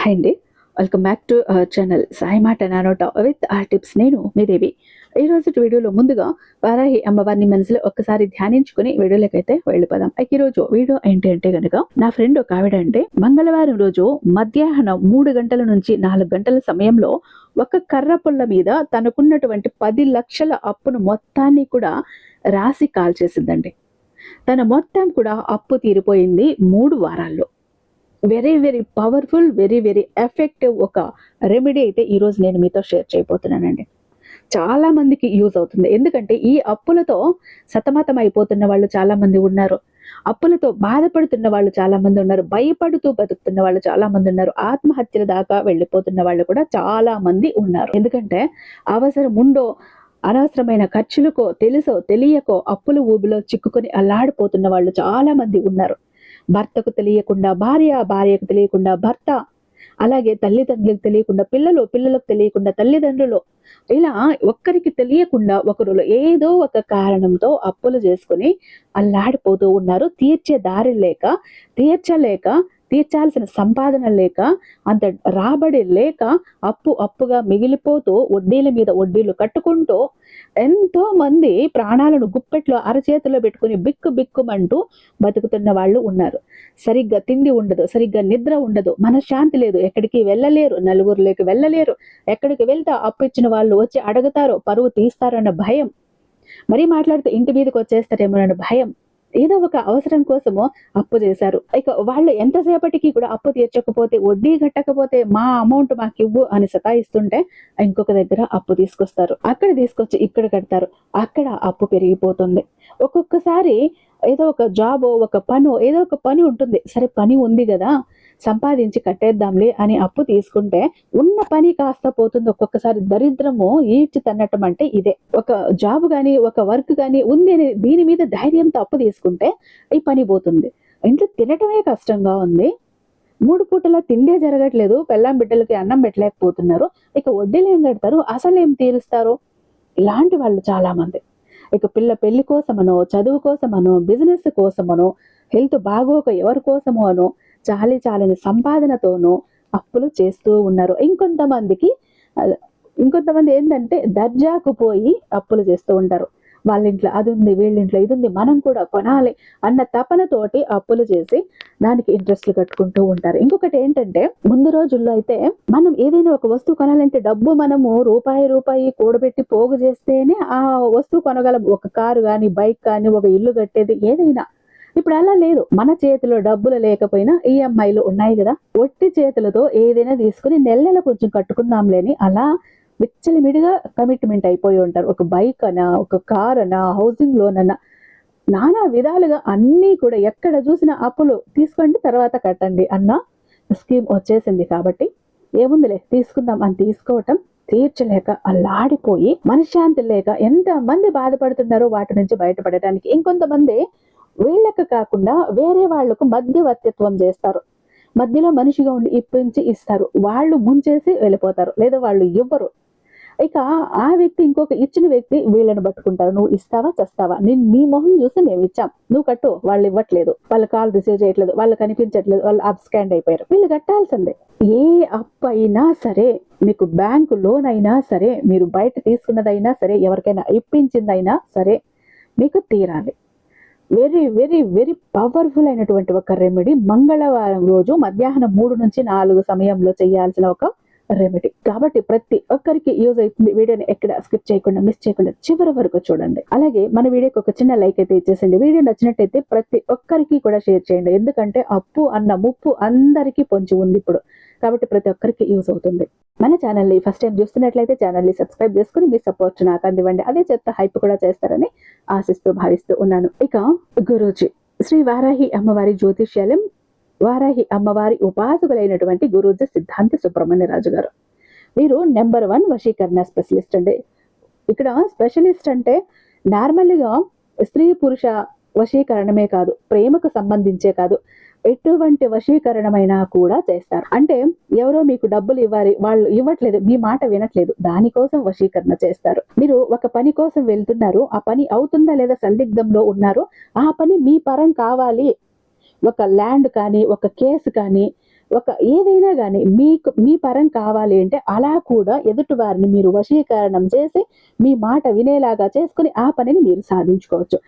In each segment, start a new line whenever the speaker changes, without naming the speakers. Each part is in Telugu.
హాయ్ అండి. Welcome back to our channel Sai మాట నానోట విత్ ఆ టిప్స్ నేను మీ దేవి. ఈ రోజు వీడియోలో ముందుగా వారాహి అమ్మవారిని మనసులో ఒక్కసారి ధ్యానించుకుని వీడియోలోకి అయితే వెళ్ళిపోదాం. అయితే ఈ రోజు వీడియో ఏంటి అంటే కనుక నా ఫ్రెండ్ ఒక ఆవిడ అంటే మంగళవారం రోజు మధ్యాహ్నం మూడు గంటల నుంచి నాలుగు గంటల సమయంలో ఒక కర్ర పుల్ల మీద తనకున్నటువంటి పది లక్షల అప్పును మొత్తాన్ని కూడా రాసి కాల్చేసిందండి. తన మొత్తం కూడా అప్పు తీరిపోయింది మూడు వారాల్లో. Very very powerful very very effective ఒక రెమెడీ అయితే ఈరోజు నేను మీతో షేర్ చేయబోతున్నానండి. చాలా మందికి యూజ్ అవుతుంది. ఎందుకంటే ఈ అప్పులతో సతమతం అయిపోతున్న వాళ్ళు చాలా మంది ఉన్నారు. అప్పులతో బాధపడుతున్న వాళ్ళు చాలా మంది ఉన్నారు. భయపడుతూ బతుకుతున్న వాళ్ళు చాలా మంది ఉన్నారు. ఆత్మహత్యల దాకా వెళ్ళిపోతున్న వాళ్ళు కూడా చాలా మంది ఉన్నారు. ఎందుకంటే అవసరం ఉండో అనవసరమైన ఖర్చులకో తెలుసో తెలియకో అప్పుల ఊబిలో చిక్కుకొని అల్లాడిపోతున్న వాళ్ళు చాలా మంది ఉన్నారు. భర్తకు తెలియకుండా భార్య భార్యకు తెలియకుండా భర్త అలాగే తల్లిదండ్రులకు తెలియకుండా పిల్లలు పిల్లలకు తెలియకుండా తల్లిదండ్రులు ఇలా ఒక్కరికి తెలియకుండా ఒకరు ఏదో ఒక కారణంతో అప్పులు చేసుకుని అల్లాడిపోతూ ఉన్నారు. తీర్చే దారి లేక తీర్చలేక తీర్చాల్సిన సంపాదన లేక అంత రాబడి లేక అప్పు అప్పుగా మిగిలిపోతూ వడ్డీల మీద వడ్డీలు కట్టుకుంటూ ఎంతో మంది ప్రాణాలను గుప్పెట్లో అరచేతిలో పెట్టుకుని బిక్కు బిక్కుమంటూ బతుకుతున్న వాళ్ళు ఉన్నారు. సరిగ్గా తిండి ఉండదు సరిగ్గా నిద్ర ఉండదు మనశ్శాంతి లేదు. ఎక్కడికి వెళ్ళలేరు నలుగురులోకి వెళ్ళలేరు. ఎక్కడికి వెళ్తే అప్పు ఇచ్చిన వాళ్ళు వచ్చి అడుగుతారో పరువు తీస్తారన్న భయం. మరీ మాట్లాడితే ఇంటి మీదకి వచ్చేస్తారేమోనన్న భయం. ఏదో ఒక అవసరం కోసము అప్పు చేశారు. ఇక వాళ్ళు ఎంతసేపటికి కూడా అప్పు తీర్చకపోతే వడ్డీ కట్టకపోతే మా అమౌంట్ మాకు ఇవ్వు అని సతాయిస్తుంటే ఇంకొక దగ్గర అప్పు తీసుకొస్తారు. అక్కడ తీసుకొచ్చి ఇక్కడ కడతారు. అక్కడ అప్పు పెరిగిపోతుంది. ఒక్కొక్కసారి ఏదో ఒక జాబో ఒక పనో ఏదో ఒక పని ఉంటుంది. సరే పని ఉంది కదా సంపాదించి కట్టేద్దాంలే అని అప్పు తీసుకుంటే ఉన్న పని కాస్త పోతుంది. ఒక్కొక్కసారి దరిద్రము ఈడ్చి తన్నటం అంటే ఇదే. ఒక జాబ్ కానీ ఒక వర్క్ కానీ ఉంది అని దీని మీద ధైర్యంతో అప్పు తీసుకుంటే ఈ పని పోతుంది. ఇంట్లో తినటమే కష్టంగా ఉంది. మూడు పూటల తిండే జరగట్లేదు. పెళ్ళాం బిడ్డలకి అన్నం పెట్టలేకపోతున్నారు. ఇక వడ్డీలు ఏం కడతారు? అసలు ఏం తీరుస్తారు? ఇలాంటి వాళ్ళు చాలామంది. ఇక పిల్ల పెళ్ళి కోసమనో చదువు కోసమనో బిజినెస్ కోసమనో హెల్త్ బాగోక ఎవరి కోసమో అనో చాలి చాలని సంపాదనతోనో అప్పులు చేస్తూ ఉన్నారు. ఇంకొంతమందికి ఇంకొంతమంది ఏంటంటే దర్జాకు పోయి అప్పులు చేస్తూ ఉంటారు. వాళ్ళ ఇంట్లో అది ఉంది వీళ్ళ ఇంట్లో ఇది ఉంది మనం కూడా కొనాలి అన్న తపనతోటి అప్పులు చేసి దానికి ఇంట్రెస్ట్లు కట్టుకుంటూ ఉంటారు. ఇంకొకటి ఏంటంటే ముందు రోజుల్లో అయితే మనం ఏదైనా ఒక వస్తువు కొనాలంటే డబ్బు మనము రూపాయి రూపాయి కూడబెట్టి పోగు చేస్తేనే ఆ వస్తువు కొనగలం. ఒక కారు కానీ బైక్ కానీ ఒక ఇల్లు కట్టేది ఏదైనా. ఇప్పుడు అలా లేదు. మన చేతిలో డబ్బులు లేకపోయినా ఈఎంఐలు ఉన్నాయి కదా. ఒట్టి చేతులతో ఏదైనా తీసుకుని నెల నెల కొంచెం కట్టుకుందాంలేని అలా విచ్చలమిడిగా కమిట్మెంట్ అయిపోయి ఉంటారు. ఒక బైక్ అనా ఒక కార్ అనా హౌసింగ్ లోన్ అన్నా నానా విధాలుగా అన్నీ కూడా ఎక్కడ చూసినా అప్పులు తీసుకోండి తర్వాత కట్టండి అన్న స్కీమ్ వచ్చేసింది కాబట్టి ఏముందిలే తీసుకుందాం అని తీసుకోవటం తీర్చలేక అల్లాడిపోయి మనశ్శాంతి లేక ఎంత మంది బాధపడుతున్నారో వాటి నుంచి బయటపడటానికి ఇంకొంతమంది వీళ్ళకు కాకుండా వేరే వాళ్ళకు మధ్యవర్తిత్వం చేస్తారు. మధ్యలో మనిషిగా ఉండి ఇప్పించి ఇస్తారు. వాళ్ళు ముంచేసి వెళ్ళిపోతారు. లేదా వాళ్ళు ఇవ్వరు. ఇక ఆ వ్యక్తి ఇంకొక ఇచ్చిన వ్యక్తి వీళ్ళని పట్టుకుంటారు. నువ్వు ఇస్తావా చస్తావా? నేను నీ మొహం చూసి మేము ఇచ్చాం. నువ్వు కట్టు వాళ్ళు ఇవ్వట్లేదు. వాళ్ళ కాల్ రిసీవ్ చేయట్లేదు. వాళ్ళు కనిపించట్లేదు. వాళ్ళు అబ్స్కాండ్ అయిపోయారు. వీళ్ళు కట్టాల్సిందే. ఏ అప్పు అయినా సరే మీకు బ్యాంకు లోన్ అయినా సరే మీరు బయట తీసుకున్నదైనా సరే ఎవరికైనా ఇప్పించిందైనా సరే మీకు తీరాలి. వెరీ వెరీ వెరీ పవర్ఫుల్ అయినటువంటి ఒక రెమెడీ మంగళవారం రోజు మధ్యాహ్నం మూడు నుంచి నాలుగు సమయంలో చేయాల్సిన ఒక రెమెడీ కాబట్టి ప్రతి ఒక్కరికి యూజ్ అవుతుంది వీడియోని ఎక్కడ స్కిప్ చేయకుండా మిస్ చేయకుండా చివరి వరకు చూడండి. అలాగే మన వీడియోకి ఒక చిన్న లైక్ అయితే ఇచ్చేసండి. వీడియో నచ్చినట్టయితే ప్రతి ఒక్కరికి కూడా షేర్ చేయండి. ఎందుకంటే అప్పు అన్న ముప్పు అందరికీ పొంచి ఉంది ఇప్పుడు. కాబట్టి ప్రతి ఒక్కరికి యూజ్ అవుతుంది. మన ఛానల్ని ఫస్ట్ టైం చూస్తున్నట్లయితే ఛానల్ని సబ్స్క్రైబ్ చేసుకుని మీ సపోర్ట్ నాకు అందివ్వండి. అదే చెత్త హైప్ కూడా చేస్తారని ఆశిస్తూ భావిస్తూ ఉన్నాను. ఇక గురూజీ శ్రీ వారాహి అమ్మవారి జ్యోతిష్యాలయం వారాహి అమ్మవారి ఉపాసకులైనటువంటి సిద్ధాంత సిద్ధాంతి సుబ్రహ్మణ్యరాజు గారు. వీరు నెంబర్ వన్ వశీకరణ స్పెషలిస్ట్ అండి. ఇక్కడ స్పెషలిస్ట్ అంటే నార్మల్గా స్త్రీ పురుష వశీకరణమే కాదు ప్రేమకు సంబంధించే కాదు ఎటువంటి వశీకరణమైనా కూడా చేస్తారు. అంటే ఎవరో మీకు డబ్బులు ఇవ్వాలి వాళ్ళు ఇవ్వట్లేదు మీ మాట వినట్లేదు దానికోసం వశీకరణ చేస్తారు. మీరు ఒక పని కోసం వెళ్తున్నారు ఆ పని అవుతుందా లేదా సందిగ్ధంలో ఉన్నారు ఆ పని మీ పరం కావాలి ఒక ల్యాండ్ కానీ ఒక కేసు కానీ ఒక ఏదైనా కానీ మీకు మీ పరం కావాలి అంటే అలా కూడా ఎదుటి వారిని మీరు వశీకరణం చేసి మీ మాట వినేలాగా చేసుకుని ఆ పనిని మీరు సాధించుకోవచ్చు.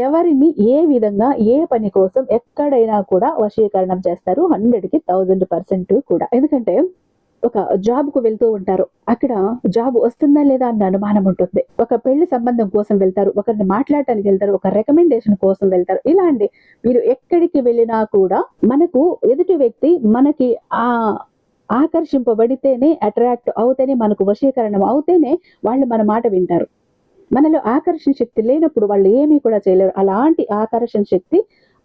ఎవరిని ఏ విధంగా ఏ పని కోసం ఎక్కడైనా కూడా వశీకరణం చేస్తారు. హండ్రెడ్కి థౌజండ్ పర్సెంట్ కూడా. ఎందుకంటే ఒక జాబ్కు వెళ్తూ ఉంటారు. అక్కడ జాబ్ వస్తుందా లేదా అన్న అనుమానం ఉంటుంది. ఒక పెళ్ళి సంబంధం కోసం వెళ్తారు. ఒకరిని మాట్లాడటానికి వెళ్తారు. ఒక రికమెండేషన్ కోసం వెళ్తారు. ఇలాంటి మీరు ఎక్కడికి వెళ్ళినా కూడా మనకు ఎదుటి వ్యక్తి మనకి ఆ ఆకర్షింపబడితేనే అట్రాక్ట్ అవుతేనే మనకు వశీకరణం అవుతేనే వాళ్ళు మన మాట వింటారు. మనలో ఆకర్షణ శక్తి లేనప్పుడు వాళ్ళు ఏమీ కూడా చేయలేరు. అలాంటి ఆకర్షణ శక్తి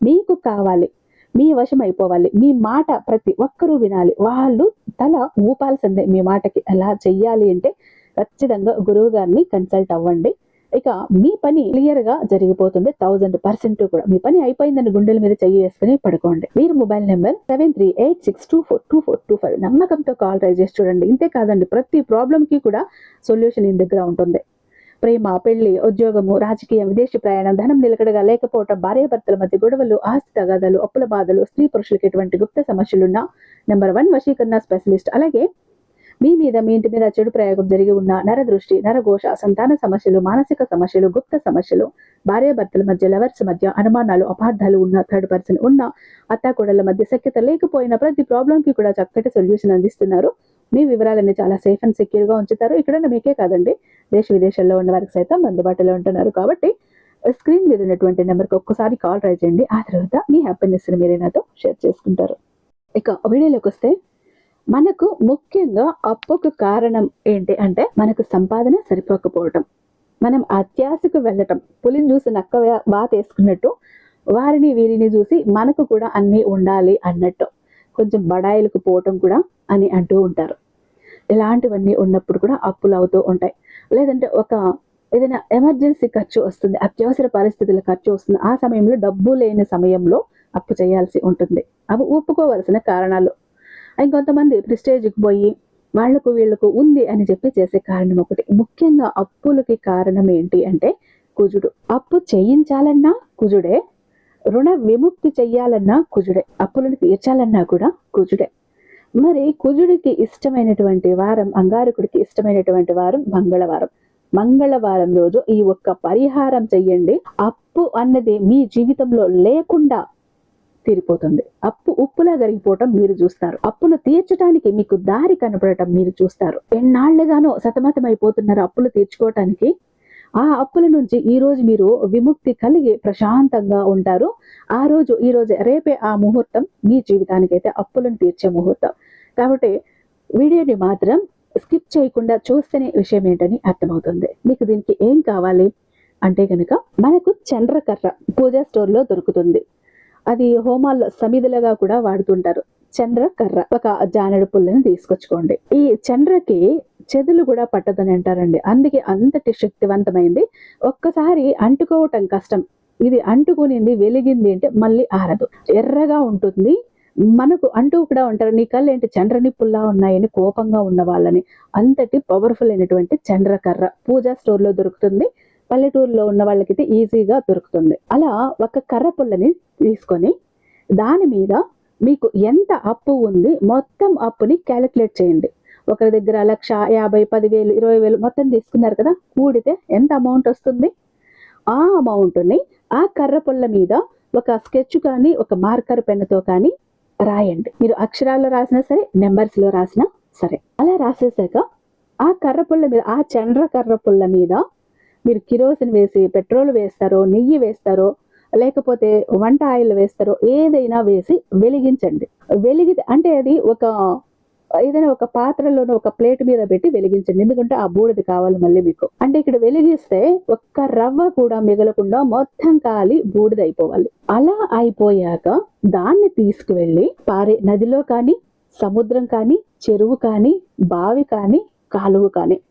మీకు కావాలి. మీ వశం అయిపోవాలి. మీ మాట ప్రతి ఒక్కరూ వినాలి. వాళ్ళు తల ఊపాల్సిందే మీ మాటకి అలా చెయ్యాలి అంటే ఖచ్చితంగా గురువు గారిని కన్సల్ట్ అవ్వండి. ఇక మీ పని క్లియర్గా జరిగిపోతుంది. థౌజండ్ పర్సెంట్ కూడా. మీ పని అయిపోయిందని గుండెల మీద చెయ్యి వేసుకుని పడుకోండి. మీరు mobile number seven three eight six two four two four two five నమ్మకంతో కాల్ ట్రై చేసి చూడండి. ఇంతే కాదండి. ప్రతి ప్రాబ్లం కి కూడా సొల్యూషన్ ఇన్ దగ్గర ఉంటుంది ప్రేమ పెళ్ళి ఉద్యోగము రాజకీయం విదేశీ ప్రయాణం ధనం నిలకడగా లేకపోవటం భార్యాభర్తల మధ్య గొడవలు ఆస్తి తగాదాలు అప్పుల బాధలు స్త్రీ పురుషులకు ఎటువంటి గుప్త సమస్యలున్నా నెంబర్ వన్ వశీకరణ స్పెషలిస్ట్ అలాగే మీ మీద మీ ఇంటి మీద చెడు ప్రయోగం జరిగి ఉన్న నరదృష్టి నరఘోష సంతాన సమస్యలు మానసిక సమస్యలు గుప్త సమస్యలు భార్యాభర్తల మధ్య లవర్స్ మధ్య అనుమానాలు అపార్థాలు ఉన్న థర్డ్ పర్సన్ ఉన్న అత్తాకోడళ్ళ మధ్య సఖ్యత లేకపోయిన ప్రతి ప్రాబ్లం కి కూడా చక్కటి సొల్యూషన్ అందిస్తున్నారు. మీ వివరాలన్నీ చాలా సేఫ్ అండ్ సెక్యూర్గా ఉంచుతారు. ఇక్కడ మీకే కాదండి దేశ విదేశాల్లో ఉన్న వారికి సైతం అందుబాటులో ఉంటున్నారు. కాబట్టి స్క్రీన్ మీద ఉన్నటువంటి నెంబర్కి ఒక్కసారి కాల్ ట్రై చేయండి. ఆ తర్వాత మీ హ్యాపీనెస్ని మీరే నాతో షేర్ చేసుకుంటారు. ఇక వీడియోలోకి వస్తే మనకు ముఖ్యంగా అప్పుకు కారణం ఏంటి అంటే మనకు సంపాదన సరిపోకపోవటం. మనం అత్యాశకు వెళ్ళటం. పులిని చూసి నక్క వా- వేసుకున్నట్టు వారిని వీరిని చూసి మనకు కూడా అన్నీ ఉండాలి అన్నట్టు. కొంచెం బడాయిలకు పోవటం కూడా అని అంటూ ఉంటారు. ఇలాంటివన్నీ ఉన్నప్పుడు కూడా అప్పులు అవుతూ ఉంటాయి. లేదంటే ఒక ఏదైనా ఎమర్జెన్సీ ఖర్చు వస్తుంది అత్యవసర పరిస్థితుల ఖర్చు వస్తుంది. ఆ సమయంలో డబ్బు లేని సమయంలో అప్పు చేయాల్సి ఉంటుంది. అవి ఒప్పుకోవలసిన కారణాలు. ఇంకొంతమంది ప్రిస్టేజ్కి పోయి వాళ్ళకు వీళ్ళకు ఉంది అని చెప్పి చేసే కారణం ఒకటి. ముఖ్యంగా అప్పులకి కారణం ఏంటి అంటే కుజుడు. అప్పు చేయించాలన్నా కుజుడే రుణ విముక్తి చెయ్యాలన్నా కుజుడే. అప్పులను తీర్చాలన్నా కూడా కుజుడే. మరి కుజుడికి ఇష్టమైనటువంటి వారం అంగారకుడికి ఇష్టమైనటువంటి వారం మంగళవారం. మంగళవారం రోజు ఈ ఒక్క పరిహారం చెయ్యండి. అప్పు అన్నది మీ జీవితంలో లేకుండా తీరిపోతుంది. అప్పు ఉప్పులా జరిగిపోవటం మీరు చూస్తారు. అప్పులు తీర్చడానికి మీకు దారి కనపడటం మీరు చూస్తారు. ఎన్నాళ్ళుగానో సతమతమైపోతున్నారు అప్పులు తీర్చుకోవటానికి. ఆ అప్పుల నుంచి ఈ రోజు మీరు విముక్తి కలిగి ప్రశాంతంగా ఉంటారు. ఆ రోజు ఈ రోజు రేపే ఆ ముహూర్తం మీ జీవితానికైతే అప్పులను తీర్చే ముహూర్తం. కాబట్టి వీడియోని మాత్రం స్కిప్ చేయకుండా చూస్తేనే విషయం ఏంటని అర్థమవుతుంది. మీకు దీనికి ఏం కావాలి? అంటే కనుక మనకు చంద్రకర్ర పూజా స్టోర్లో దొరుకుతుంది. అది హోమాల్లో సమిధులుగా కూడా వాడుతుంటారు. చంద్రకర్ర ఒక జానెడు పుల్లని తీసుకొచ్చుకోండి. ఈ చంద్రకి చెదులు కూడా పట్టదని అంటారండి. అందుకే అంతటి శక్తివంతమైంది. ఒక్కసారి అంటుకోవటం కష్టం. ఇది అంటుకునింది వెలిగింది అంటే మళ్ళీ ఆరదు. ఎర్రగా ఉంటుంది. మనకు అంటూ కూడా ఉంటారు నీ కళ్ళు ఏంటి చంద్రని పుల్లా ఉన్నాయని కోపంగా ఉన్న వాళ్ళని. అంతటి పవర్ఫుల్ అయినటువంటి చంద్రకర్ర పూజా స్టోర్లో దొరుకుతుంది. పల్లెటూరులో ఉన్న వాళ్ళకైతే ఈజీగా దొరుకుతుంది. అలా ఒక కర్ర పుల్లని తీసుకొని దాని మీద మీకు ఎంత అప్పు ఉంది మొత్తం అప్పుని క్యాలిక్యులేట్ చేయండి. ఒకరి దగ్గర లక్ష యాభై పదివేలు ఇరవై వేలు మొత్తం తీసుకున్నారు కదా కూడితే ఎంత అమౌంట్ వస్తుంది? ఆ అమౌంట్ని ఆ కర్ర పుల్ల మీద ఒక స్కెచ్ కానీ ఒక మార్కర్ పెన్నుతో కానీ రాయండి. మీరు అక్షరాల్లో రాసినా సరే నెంబర్స్లో రాసినా సరే. అలా రాసేసాక ఆ కర్ర పుల్ల మీద ఆ చండ్ర కర్ర పుల్ల మీద మీరు కిరోసిన్ వేసి పెట్రోల్ వేస్తారో నెయ్యి వేస్తారో లేకపోతే వంట ఆయిల్ వేస్తారో ఏదైనా వేసి వెలిగించండి. వెలిగి అంటే అది ఒక ఏదైనా ఒక పాత్రలోనో ఒక ప్లేట్ మీద పెట్టి వెలిగించండి. ఎందుకంటే ఆ బూడిద కావాలి మళ్ళీ మీకు. అంటే ఇక్కడ వెలిగిస్తే ఒక్క రవ్వ కూడా మిగలకుండా మొత్తం కాలి బూడిద అయిపోవాలి. అలా అయిపోయాక దాన్ని తీసుకువెళ్ళి పారే నదిలో కానీ సముద్రం కానీ చెరువు కానీ బావి కానీ కాలువ కానీ.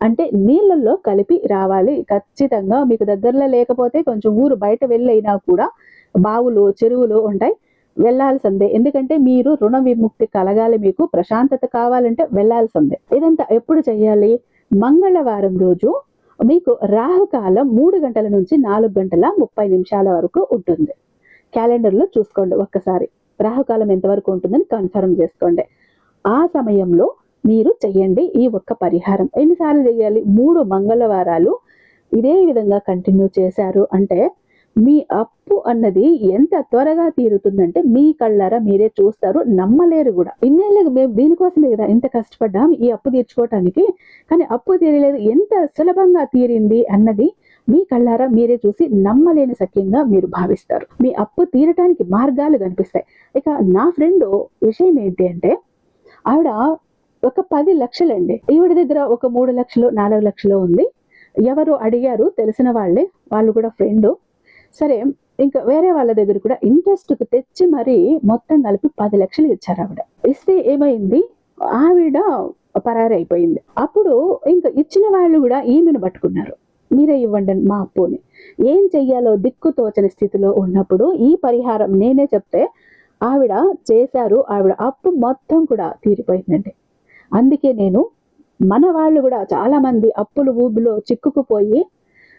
అంటే నీళ్ళల్లో కలిపి రావాలి. ఖచ్చితంగా మీకు దగ్గరలో లేకపోతే కొంచెం ఊరు బయట వెళ్ళైనా కూడా బావులు చెరువులు ఉంటాయి. వెళ్ళాల్సిందే ఎందుకంటే మీరు రుణ విముక్తి కలగాలి మీకు ప్రశాంతత కావాలంటే వెళ్ళాల్సిందే ఇదంతా ఎప్పుడు చేయాలి మంగళవారం రోజు మీకు రాహుకాలం మూడు గంటల నుంచి నాలుగు గంటల ముప్పై నిమిషాల వరకు ఉంటుంది. క్యాలెండర్లో చూసుకోండి ఒక్కసారి. రాహుకాలం ఎంతవరకు ఉంటుందని కన్ఫర్మ్ చేసుకోండి. ఆ సమయంలో మీరు చెయ్యండి ఈ ఒక్క పరిహారం. ఎన్నిసార్లు చేయాలి మూడు మంగళవారాలు ఇదే విధంగా కంటిన్యూ చేశారు అంటే మీ అప్పు అన్నది ఎంత త్వరగా తీరుతుందంటే మీ కళ్ళారా మీరే చూస్తారు నమ్మలేరు కూడా. ఇన్నేళ్ళకి మేము దీనికోసమే కదా ఇంత కష్టపడ్డాం ఈ అప్పు తీర్చుకోవటానికి. కానీ అప్పు తీరలేదు ఎంత సులభంగా తీరింది అన్నది మీ కళ్ళారా మీరే చూసి నమ్మలేని సఖ్యంగా మీరు భావిస్తారు. మీ అప్పు తీరటానికి మార్గాలు కనిపిస్తాయి. ఇక నా ఫ్రెండ్ విషయం ఏంటి అంటే ఆవిడ ఒక పది లక్షలండి. ఈవిడ దగ్గర ఒక మూడు లక్షలు నాలుగు లక్షలు ఉంది. ఎవరు అడిగారు తెలిసిన వాళ్ళే వాళ్ళు కూడా ఫ్రెండ్. సరే ఇంకా వేరే వాళ్ళ దగ్గర కూడా ఇంట్రెస్ట్కు తెచ్చి మరి మొత్తం కలిపి పది లక్షలు ఇచ్చారు ఆవిడ. ఇస్తే ఏమైంది? ఆవిడ పరారి అయిపోయింది అప్పుడు ఇంకా ఇచ్చిన వాళ్ళు కూడా ఈమెను పట్టుకున్నారు. మీరే ఇవ్వండి మా అప్పుని. ఏం చెయ్యాలో దిక్కు తోచని స్థితిలో ఉన్నప్పుడు ఈ పరిహారం నేనే చెప్తే ఆవిడ చేశారు ఆవిడ అప్పు మొత్తం కూడా తీరిపోయిందండి. అందుకే నేను మన వాళ్ళు కూడా చాలామంది అప్పులు ఊబిలో చిక్కుకుపోయి